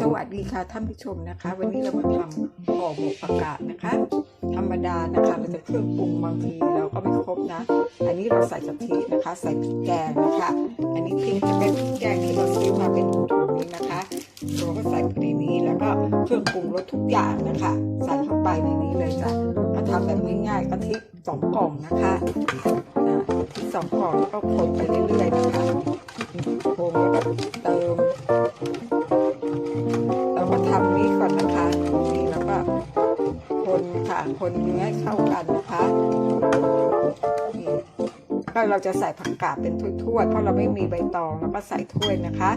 สวัสดีค่ะท่านผู้ชมนะคะ วันนี้เรามาทำห่อหมกผักกาดนะคะ ธรรมดานะคะเราจะเครื่องปรุงบางทีเราก็ไม่ครบนะ อันนี้เราใส่กะทินะคะ ใส่พริกแกงนะคะ อันนี้พริกจะเป็นพริกแกงที่เราซื้อมาเป็นถุงๆนี้นะคะเราก็ใส่ไปในนี้แล้วก็เครื่องปรุงรสทุกอย่างนะคะ ใส่เข้าไปในนี้เลยจ้ะมาทำแบบง่ายๆกะทิสองกล่องนะคะอ่ากะทิสองกล่องก็คนไปเรื่อยๆนะคะคนแล้วก็เติม คนเนื้อเข้ากันนะคะนี่ก็เราจะใส่ผักกาดเป็นถ้วยๆเพราะเราไม่มีใบตองเราก็ใส่ถ้วยนะคะ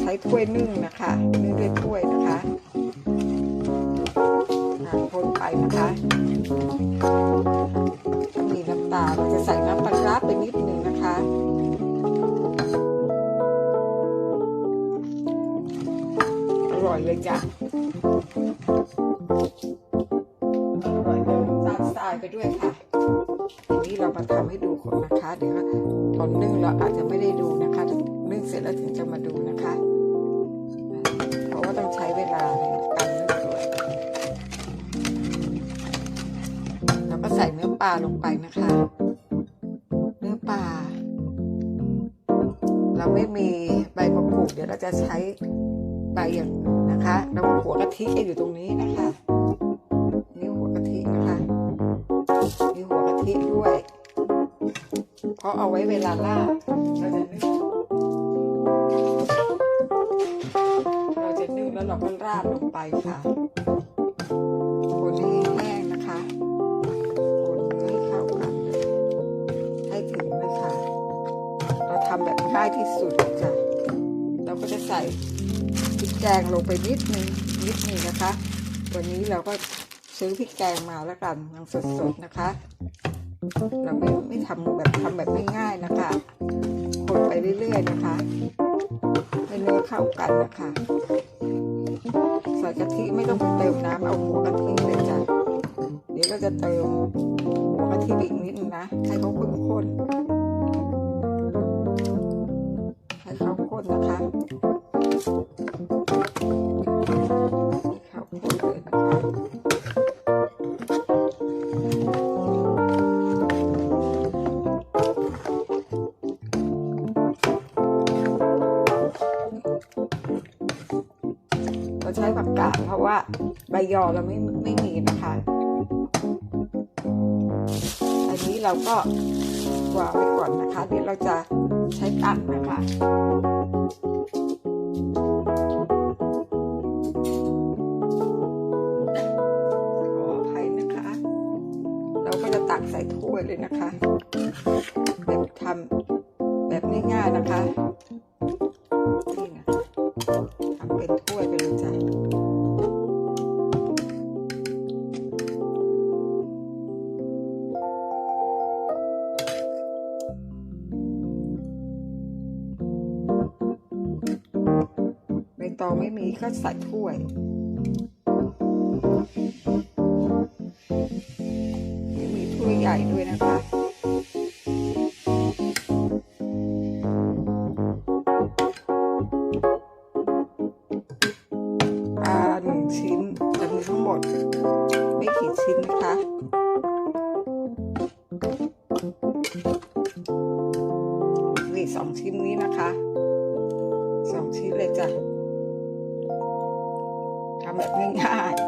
ใช้ถ้วยนึ่งนะคะนึ่งด้วยถ้วยนะคะอ่าคนไปนะคะมีน้ำตาลเราจะใส่น้ำปลาร้าไปนิดนึงนะคะอร่อยเลยจ้ะายไปด้วยค่ะทีนี้เรามาทำให้ดูคนนะคะ เดี๋ยวตอนนึ่งเราอาจจะไม่ได้ดูนะคะนึ่งเสร็จแล้วถึงจะมาดูนะคะ เพราะว่าต้องใช้เวลาในการนึ่งด้วยแล้วก็ใส่เนื้อปลาลงไปนะคะ เนื้อปลาเราไม่มีใบมะกรูดเดี๋ยวเราจะใช้ใบอย่างนะคะเราหัวกะทิอยู่ตรงนี้นะคะ ราะเอาไว้เวลาลาดเราจะนึ่งเราจะนึ่งแล้วเราก็ราดลงไปค่ะคนให้แห้งนะคะคนให้เข้ากันให้ถึงเลยค่ะ เราทำแบบง่ายที่สุดจ้ะเราก็จะใส่พริกแกงลงไปนิดนึงนิดนึงนะคะ วันนี้เราก็ซื้อพริกแกงมาแล้วกันยังสดๆนะคะ เราไม่ไม่ทำแบบทำแบบง่ายๆนะคะ คนไปเรื่อยๆนะคะ ให้เนื้อเข้ากันนะคะใส่กะทิไม่ต้องไปเติมน้ำเอาหัวกะทิเลยจ้ะเดี๋ยวเราจะเติมหัวกะทิอีกนิดนึงนะให้เขาข้นๆให้เขาข้นนะคะ เพราะว่าใบยอเราไม่ไม่มีนะคะ อันนี้เราก็วางไว้ก่อนนะคะ เดี๋ยวเราจะใช้ตักนะคะขออภัยนะคะ เราก็จะตักใส่ถ้วยเลยนะคะ อไม่มีก็ใส่ถ้วยนี่มีถ้วยใหญ่ด้วยนะคะปลาหนึ่งชิ้นจะมีทั้งหมด ไม่กี่ชิ้นนะคะนี่สองชิ้นนี้นะคะสองชิ้นเลยจ้ะำแบบง่ายๆ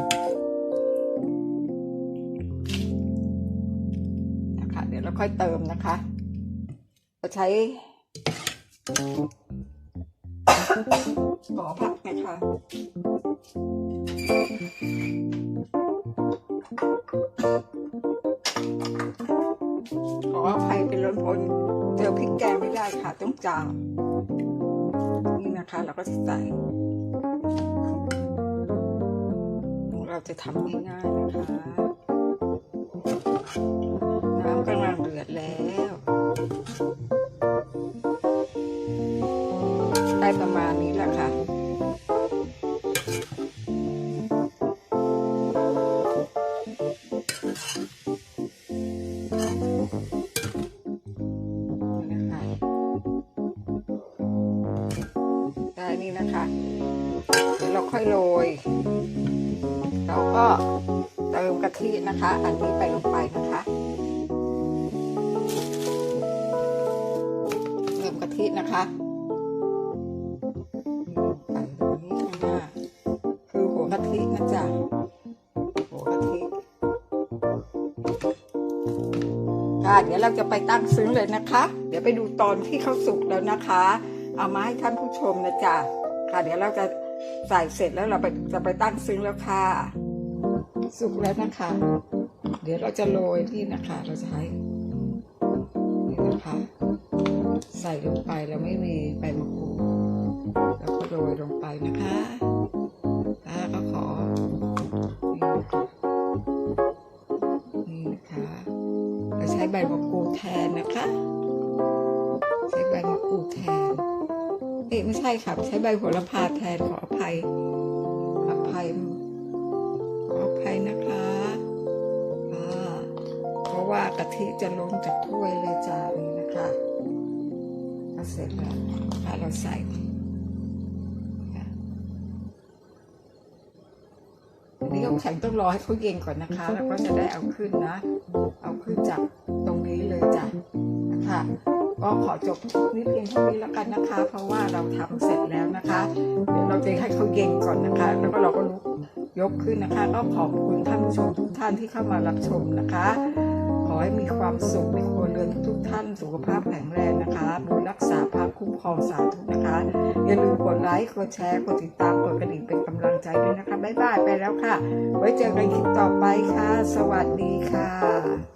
นะคะ เดี๋ยวเราค่อยเติมนะคะ เราใช้ขอผักนะคะขออภัยเป็นล้นพ้นเจอพริกแกงไม่ได้ค่ะ ต้องจามนี่นะคะ เราก็จะใส่ จะทำง่ายๆนะคะ น้ำกำลังเดือดแล้วได้ประมาณนี้แหละค่ะนี่นะคะได้นี่นะคะ เดี๋ยวเราค่อยโรย เราก็เติมกะทินะคะ อันนี้ไปลงไปนะคะเติมกะทินะคะนี่ลงไปตรงนี้นะคือหัวกะทินะจ๊ะหัวกะทิค่ะเดี๋ยวเราจะไปตั้งซึ้งเลยนะคะ เดี๋ยวไปดูตอนที่เขาสุกแล้วนะคะ เอามาให้ท่านผู้ชมนะจ๊ะค่ะเดี๋ยวเราจะ ใส่เสร็จแล้วเราไปจะไปตั้งซึ้งแล้วค่ะ สุกแล้วนะคะ เดี๋ยวเราจะโรยนี่นะคะ เราจะใช้นี่นะคะ ใส่ลงไปแล้วไม่มีใบมะกรูดแล้วก็โรยลงไปนะคะป้าก็ขอ ไม่ใช่ค่ะใช้ใบโหระพาแทนขออภัย อภัยขออภัยนะคะอ่าเพราะว่ากะทิจะล้นจากถ้วยเลยจ้านี่นะคะเสร็จแล้วค่ะเราใส่ค่ะอันนี้ก็แข็งต้องรอให้เขาเย็นก่อนนะคะ แล้วก็จะได้เอาขึ้นนะ เอาขึ้นจากตรงนี้เลยจ้ะนะคะ ก็ขอจบคลิปนี้เพียงเท่านี้แล้วกันนะคะ เพราะว่าเราทำเสร็จแล้วนะคะเดี๋ยวเราจะให้เขาเย็นก่อนนะคะ แล้วก็เราก็ลุกยกขึ้นนะคะ ก็ขอบคุณท่านผู้ชมทุกท่านที่เข้ามารับชมนะคะ ขอให้มีความสุขในครัวเรือนทุกท่าน สุขภาพแข็งแรงนะคะบุญรักษาพระคุ้มครองสาธุนะคะ อย่าลืมกดไลค์กดแชร์กดติดตามกดกระดิ่งเป็นกำลังใจด้วยนะคะบ๊ายบายไปแล้วค่ะ ไว้เจอกันคลิปต่อไปค่ะ สวัสดีค่ะ